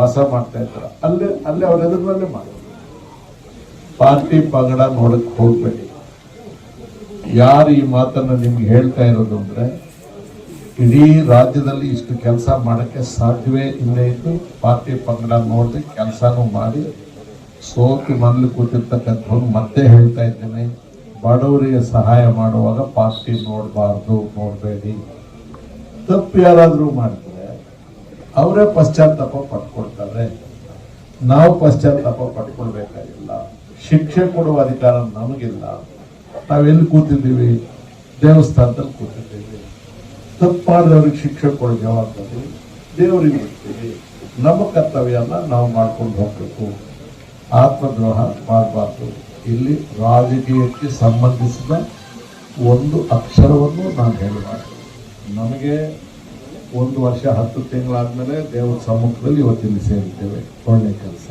ವಾಸ ಮಾಡ್ತಾ ಇದ್ದಾರೆ ಅಲ್ಲೇ ಅಲ್ಲೇ ಅವ್ರ ಎದುರಿನಲ್ಲೇ ಮಾಡೋದು. ಪಾರ್ಟಿ ಪಗಡ ನೋಡಕ್ ಹೋಗ್ಬೇಡಿ. ಯಾರು ಈ ಮಾತನ್ನ ನಿಮ್ಗೆ ಹೇಳ್ತಾ ಇರೋದು ಅಂದ್ರೆ, ಇಡೀ ರಾಜ್ಯದಲ್ಲಿ ಇಷ್ಟು ಕೆಲಸ ಮಾಡಕ್ಕೆ ಸಾಧ್ಯವೇ ಇಲ್ಲೇ ಇದ್ದು ಪಾರ್ಟಿ ಪಂಗಡ ನೋಡದೆ ಕೆಲಸನೂ ಮಾಡಿ ಸೋತು ಮನಲ್ಲಿ ಕೂತಿರ್ತಕ್ಕಂಥವ್ರು ಮತ್ತೆ ಹೇಳ್ತಾ ಇದ್ದೇನೆ, ಬಡವರಿಗೆ ಸಹಾಯ ಮಾಡುವಾಗ ಪಾರ್ಟಿ ನೋಡಬಾರ್ದು, ನೋಡಬೇಡಿ. ತಪ್ಪು ಯಾರಾದರೂ ಮಾಡಿದ್ರೆ ಅವರೇ ಪಶ್ಚಾತ್ತಾಪ ಪಟ್ಕೊಳ್ತಾರೆ ನಾವು ಪಶ್ಚಾತ್ತಾಪ ಪಟ್ಕೊಳ್ಬೇಕಾಗಿಲ್ಲ ಶಿಕ್ಷೆ ಕೊಡುವ ಅಧಿಕಾರ ನಮಗಿಲ್ಲ. ನಾವೆಲ್ಲಿ ಕೂತಿದ್ದೀವಿ? ದೇವಸ್ಥಾನದಲ್ಲಿ ಕೂತಿದ್ದೀವಿ. ತಪ್ಪಾದವ್ರಿಗೆ ಶಿಕ್ಷೆ ಕೊಡೋ ಜವಾಬ್ದಾರಿ ದೇವರಿಗೆ ಇರ್ತೀವಿ. ನಮ್ಮ ಕರ್ತವ್ಯನ ನಾವು ಮಾಡ್ಕೊಂಡು ಹೋಗ್ಬೇಕು. ಆತ್ಮದ್ರೋಹ ಮಾಡಬಾರ್ದು. ಇಲ್ಲಿ ರಾಜಕೀಯಕ್ಕೆ ಸಂಬಂಧಿಸಿದ ಒಂದು ಅಕ್ಷರವನ್ನು ನಾನು ಹೇಳಬಾರ್ದು ನಮಗೆ ಒಂದು ವರ್ಷ ಹತ್ತು ತಿಂಗಳಾದ್ಮೇಲೆ ದೇವರ ಸಮ್ಮುಖದಲ್ಲಿ ಇವತ್ತಿನ ಸೇರಿದ್ದೇವೆ, ಒಳ್ಳೆ ಕೆಲಸ.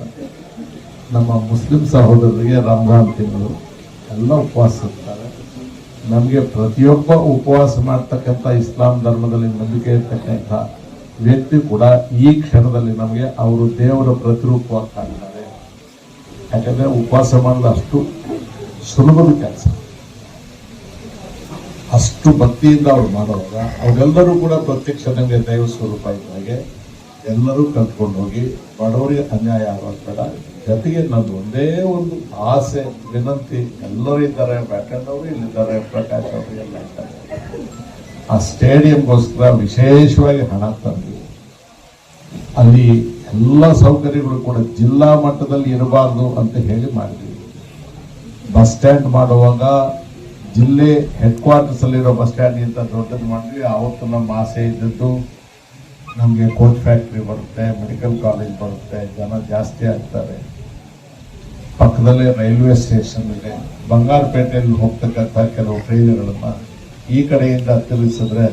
ನಮ್ಮ ಮುಸ್ಲಿಂ ಸಹೋದರರಿಗೆ ರಂಜಾನ್ ತಿಂಗಳು, ಎಲ್ಲ ಉಪವಾಸ ಇರ್ತಾರೆ. ನಮಗೆ ಪ್ರತಿಯೊಬ್ಬ ಉಪವಾಸ ಮಾಡ್ತಕ್ಕಂಥ ಇಸ್ಲಾಂ ಧರ್ಮದಲ್ಲಿ ನಂಬಿಕೆ ಇರ್ತಕ್ಕಂಥ ವ್ಯಕ್ತಿ ಕೂಡ ಈ ಕ್ಷಣದಲ್ಲಿ ನಮಗೆ ಅವರು ದೇವರ ಪ್ರತಿರೂಪವಾಗಿ ಕಾಣ್ತಾರೆ. ಯಾಕಂದ್ರೆ ಉಪವಾಸ ಮಾಡೋದು ಅಷ್ಟು ಸುಲಭದ ಕೆಲಸ. ಅಷ್ಟು ಭಕ್ತಿಯಿಂದ ಅವ್ರು ಮಾಡೋವಾಗ, ಅವರೆಲ್ಲರೂ ಕೂಡ ಪ್ರತ್ಯಕ್ಷ ದೈವ ಸ್ವರೂಪ ಇದ್ದಾಗೆ ಎಲ್ಲರೂ ಕಲ್ತ್ಕೊಂಡು ಹೋಗಿ ಬಡವರಿಗೆ ಅನ್ಯಾಯ ಆಗೋದು ಜೊತೆಗೆ ನಂದು ಒಂದೇ ಒಂದು ಆಸೆ, ವಿನಂತಿ, ಎಲ್ಲರೂ ಇದ್ದಾರೆ, ಬ್ಯಾಟನ್ ಅವರು ಇಲ್ಲಿದ್ದಾರೆ, ಪ್ರಕಾಶ್ ಅವರು ಎಲ್ಲ ಇದ್ದಾರೆ. ಆ ಸ್ಟೇಡಿಯಂಗೋಸ್ಕರ ವಿಶೇಷವಾಗಿ ಹಣ ತಂದು ಅಲ್ಲಿ ಎಲ್ಲ ಸೌಕರ್ಯಗಳು ಕೂಡ ಜಿಲ್ಲಾ ಮಟ್ಟದಲ್ಲಿ ಇರಬಾರ್ದು ಅಂತ ಹೇಳಿ ಮಾಡಿದ್ವಿ. ಬಸ್ ಸ್ಟ್ಯಾಂಡ್ ಮಾಡುವಾಗ ಜಿಲ್ಲೆ ಹೆಡ್ ಕ್ವಾರ್ಟರ್ಸ್ ಅಲ್ಲಿರೋ ಬಸ್ ಸ್ಟ್ಯಾಂಡ್ ಅಂತ ದೊಡ್ಡದು ಮಾಡಿದ್ವಿ ಆವತ್ತು ನಮ್ಮ ಆಸೆ ಇದ್ದದ್ದು ನಮಗೆ ಕೋಚ್ ಫ್ಯಾಕ್ಟ್ರಿ ಬರುತ್ತೆ, ಮೆಡಿಕಲ್ ಕಾಲೇಜ್ ಬರುತ್ತೆ, ಜನ ಜಾಸ್ತಿ ಆಗ್ತಾರೆ. ಪಕ್ಕದಲ್ಲೇ ರೈಲ್ವೆ ಸ್ಟೇಷನ್ ಇದೆ. ಬಂಗಾರಪೇಟೆಯಲ್ಲಿ ಹೋಗ್ತಕ್ಕಂಥ ಕೆಲವು ಟ್ರೈನ್ಗಳನ್ನ ಈ ಕಡೆಯಿಂದ ತಿಳಿಸಿದ್ರೆ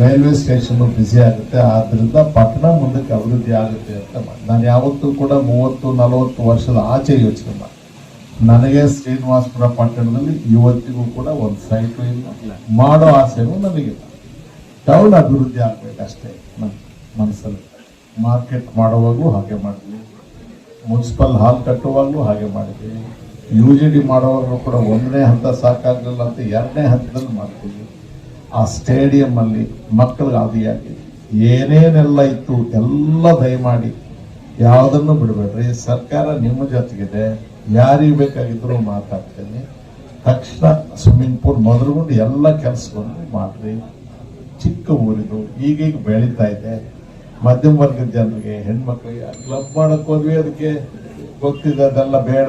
ರೈಲ್ವೆ ಸ್ಟೇಷನ್ ಬ್ಯುಸಿ ಆಗುತ್ತೆ. ಆದ್ದರಿಂದ ಪಟ್ಟಣ ಮುಂದಕ್ಕೆ ಅಭಿವೃದ್ಧಿ ಆಗುತ್ತೆ ಅಂತ ನಾನು ಯಾವತ್ತೂ ಕೂಡ ಮೂವತ್ತು, ನಲವತ್ತು ವರ್ಷದ ಆಚೆ ಯೋಚನೆ ಮಾಡಿ ನನಗೆ ಶ್ರೀನಿವಾಸಪುರ ಪಟ್ಟಣದಲ್ಲಿ ಇವತ್ತಿಗೂ ಕೂಡ ಒಂದು ಸೈಟು ಇಲ್ಲ. ಮಾಡೋ ಆಸೆನೂ ನನಗಿಲ್ಲ ಟೌನ್ ಅಭಿವೃದ್ಧಿ ಆಗಬೇಕಷ್ಟೇ ನನ್ನ ಮನಸ್ಸಲ್ಲಿ. ಮಾರ್ಕೆಟ್ ಮಾಡುವಾಗಲೂ ಹಾಗೆ ಮಾಡಿದ್ವಿ ಮುನ್ಸಿಪಲ್ ಹಾಲ್ ಕಟ್ಟುವಾಗಲೂ ಹಾಗೆ ಮಾಡಿದ್ವಿ ಯು ಜಿ ಡಿ ಮಾಡುವಾಗಲೂ ಕೂಡ ಒಂದನೇ ಹಂತ ಸಾಕಾಗಲಿಲ್ಲ ಅಂತ ಎರಡನೇ ಹಂತದಲ್ಲಿ ಮಾಡ್ತೀವಿ ಆ ಸ್ಟೇಡಿಯಂ ಅಲ್ಲಿ ಮಕ್ಕಳಿಗೆ ಆದಿಯಾಗಿ ಏನೇನೆಲ್ಲ ಇತ್ತು ಎಲ್ಲ ದಯಮಾಡಿ ಯಾವುದನ್ನು ಬಿಡಬೇಡ್ರಿ? ಸರ್ಕಾರ ನಿಮ್ಮ ಜೊತೆಗಿದೆ. ಯಾರಿಗೆ ಬೇಕಾಗಿದ್ರು ಮಾತಾಡ್ತೇನೆ. ತಕ್ಷಣ ಸ್ವಿಮ್ಮಿಂಗ್ ಪೂಲ್ ಮೊದಲುಗೊಂಡು ಎಲ್ಲ ಕೆಲಸವನ್ನು ಮಾಡ್ರಿ. ಚಿಕ್ಕ ಊರಿದು ಈಗೀಗ ಬೆಳೀತಾ ಇದೆ. ಮಧ್ಯಮ ವರ್ಗದ ಜನರಿಗೆ, ಹೆಣ್ಮಕ್ಳಿಗೆ ಕ್ಲಬ್ ಮಾಡಕ್ ಹೋದ್ವಿ ಅದಕ್ಕೆ. ಗೊತ್ತಿದೆ, ಅದೆಲ್ಲ ಬೇಡ.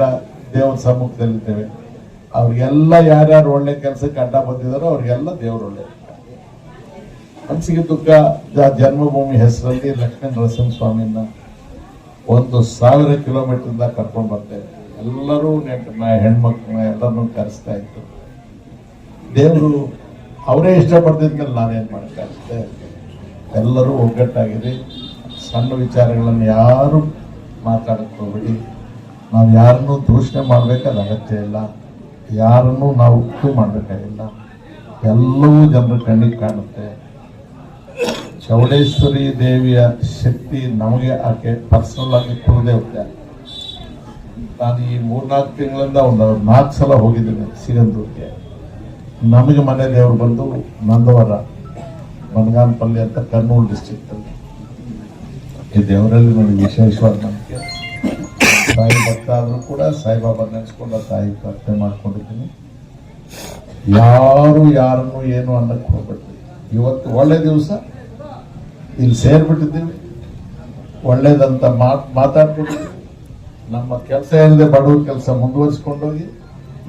ದೇವ್ರ ಸಮ್ಮುಖದಲ್ಲಿದ್ದೇವೆ. ಅವ್ರಿಗೆಲ್ಲ ಯಾರ್ಯಾರು ಒಳ್ಳೆ ಕೆಲಸಕ್ಕೆ ಅಡ್ಡ ಬಂದಿದಾರೋ ಅವ್ರಿಗೆಲ್ಲ ದೇವ್ರು ಒಳ್ಳೆ. ಮನಸ್ಸಿಗೆ ದುಃಖ. ಜನ್ಮಭೂಮಿ ಹೆಸರಲ್ಲಿ ಲಕ್ಷ್ಮೀ ನರಸಿಂಹ ಸ್ವಾಮಿನ ಒಂದು ಸಾವಿರ ಕಿಲೋಮೀಟರ್ ಕರ್ಕೊಂಡು ಬರ್ತೇವೆ ಎಲ್ಲರೂ ನೆಂಟನ್ನ ಹೆಣ್ಮಕ್ಳನ್ನ ಎಲ್ಲರನ್ನೂ ಕರೆಸ್ತಾ ಇತ್ತು ದೇವರು ಅವರೇ ಇಷ್ಟಪಡ್ತಿದ್ಮೇಲೆ ನಾನೇನು ಮಾಡೋಕ್ಕಾಗುತ್ತೆ ಎಲ್ಲರೂ ಒಗ್ಗಟ್ಟಾಗಿರಿ. ಸಣ್ಣ ವಿಚಾರಗಳನ್ನು ಯಾರು ಮಾತಾಡಕ್ಕೆ ಹೋಗ್ಬೇಡಿ. ನಾವು ಯಾರನ್ನೂ ದೂಷಣೆ ಮಾಡಬೇಕಾದ ಅಗತ್ಯ ಇಲ್ಲ. ಯಾರನ್ನೂ ನಾವು ಉಪ್ಪು ಮಾಡಬೇಕಾಗಿಲ್ಲ. ಎಲ್ಲವೂ ಜನರ ಕಣ್ಣಿಗೆ ಕಾಣುತ್ತೆ. ಚೌಡೇಶ್ವರಿ ದೇವಿಯ ಶಕ್ತಿ ನಮಗೆ ಆಕೆ ಪರ್ಸನಲ್ ಆಗಿ ಕುಲದೇವತೆ. ನಾನು ಈ ಮೂರ್ನಾಲ್ಕು ತಿಂಗಳಿಂದ ಒಂದು ನಾಲ್ಕು ಸಲ ಹೋಗಿದ್ದೀನಿ ಸಿಗಂದೂರಿಗೆ. ನಮಗೆ ಮನೆ ದೇವರು ಬಂದು ನಂದವರ ಬನಗಾನಪಲ್ಲಿ ಅಂತ ಕರ್ನೂಲ್ ಡಿಸ್ಟಿಕ್ ಈ ದೇವರಲ್ಲಿ ನನಗೆ ವಿಶೇಷವಾದ ನಂಬಿಕೆ. ತಾಯಿ ಭಕ್ತ ಆದ್ರೂ ಕೂಡ ಸಾಯಿಬಾಬಾ ನೆನೆಸ್ಕೊಂಡು ತಾಯಿ ಪ್ರಾರ್ಥನೆ ಮಾಡ್ಕೊಂಡಿದ್ದೀನಿ. ಯಾರು ಯಾರನ್ನು ಏನು ಅನ್ನಕ್ಕೆ ಹೋಗ್ಬಿಟ್ಟು ಇವತ್ತು ಒಳ್ಳೆ ದಿವಸ, ಇಲ್ಲಿ ಸೇರ್ಬಿಟ್ಟಿದ್ದೀವಿ. ಒಳ್ಳೇದಂತ ಮಾತ್ ಮಾತಾಡ್ಬಿಟ್ಟಿದ್ದೀವಿ ನಮ್ಮ ಕೆಲಸ ಇಲ್ಲದೆ ಬಡವ್ರ ಕೆಲಸ ಮುಂದುವರಿಸ್ಕೊಂಡೋಗಿ,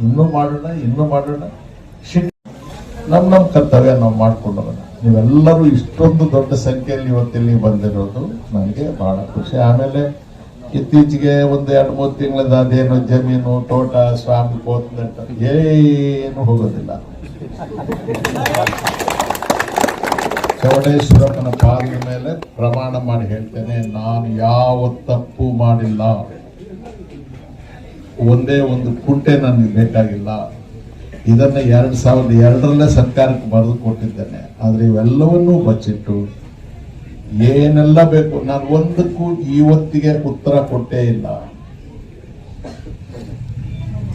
ಇನ್ನೂ ಮಾಡೋಣ ಇನ್ನೂ ಮಾಡೋಣ. ಶಿಟ್ ನಮ್ಮ ನಮ್ಮ ಕರ್ತವ್ಯ ನಾವು ಮಾಡ್ಕೊಂಡೋಗೋಣ ನೀವೆಲ್ಲರೂ ಇಷ್ಟೊಂದು ದೊಡ್ಡ ಸಂಖ್ಯೆಯಲ್ಲಿ ಇವತ್ತಿಲ್ಲಿ ಬಂದಿರೋದು ನನಗೆ ಬಹಳ ಖುಷಿ. ಆಮೇಲೆ ಇತ್ತೀಚೆಗೆ ಒಂದು ಎರಡು ಮೂರು ತಿಂಗಳಿಂದ ಅದೇನು ಜಮೀನು, ತೋಟ, ಸ್ವಾಮಿ ಕೋತ್ಲೆಟ್ ಏನು ಹೋಗೋದಿಲ್ಲ. ಚೌಡೇಶ್ವರಪ್ಪನ ಪಾಲಿನ ಮೇಲೆ ಪ್ರಮಾಣ ಮಾಡಿ ಹೇಳ್ತೇನೆ, ನಾನು ಯಾವ ತಪ್ಪು ಮಾಡಿಲ್ಲ. ಒಂದೇ ಒಂದು ಕುಂಟೆ ನನಗೆ ಬೇಕಾಗಿಲ್ಲ. ಇದನ್ನ ಎರಡು ಸಾವಿರದ ಎರಡರಲ್ಲೇ ಸರ್ಕಾರಕ್ಕೆ ಬರೆದು ಕೊಟ್ಟಿದ್ದೇನೆ. ಆದ್ರೆ ಇವೆಲ್ಲವನ್ನೂ ಬಚ್ಚಿಟ್ಟು ಏನೆಲ್ಲ ಬೇಕು? ನಾನು ಒಂದಕ್ಕೂ ಇವತ್ತಿಗೆ ಉತ್ತರ ಕೊಟ್ಟೇ ಇಲ್ಲ.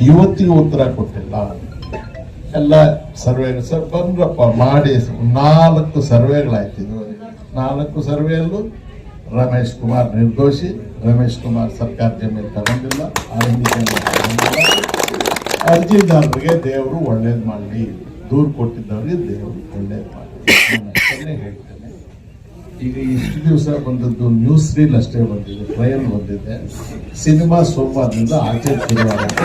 ಇವತ್ತಿಗೆ ಉತ್ತರ ಕೊಟ್ಟಿಲ್ಲ. ಎಲ್ಲ ಸರ್ವೆ ಸರ್ ಬಂದ್ರಪ್ಪ, ಮಾಡಿ ನಾಲ್ಕು ಸರ್ವೆಗಳಾಯ್ತು ನಾಲ್ಕು ಸರ್ವೆಯಲ್ಲೂ ರಮೇಶ್ ಕುಮಾರ್ ನಿರ್ದೋಷಿ, ರಮೇಶ್ ಕುಮಾರ್ ಸರ್ಕಾರ ಜಮೀನು ತಗೊಂಡಿಲ್ಲ ಆರಂಭಿ ಅರ್ಜಿದಾರರಿಗೆ ದೇವರು ಒಳ್ಳೇದು ಮಾಡಲಿ. ದೂರು ಕೊಟ್ಟಿದ್ದವ್ರಿಗೆ ದೇವರು ಒಳ್ಳೇದು ಮಾಡಲಿ. ಹೇಳ್ತೇನೆ. ಈಗ ಇಷ್ಟು ದಿವಸ ಬಂದದ್ದು ನ್ಯೂಸ್ ರೀಲ್ ಅಷ್ಟೇ ಬಂದಿದೆ ಟ್ರಯಲ್ ಬಂದಿದೆ. ಸಿನಿಮಾ ಸೋಮವಾರದಿಂದ ಆಚೆ ಶುರುವಾಗುತ್ತೆ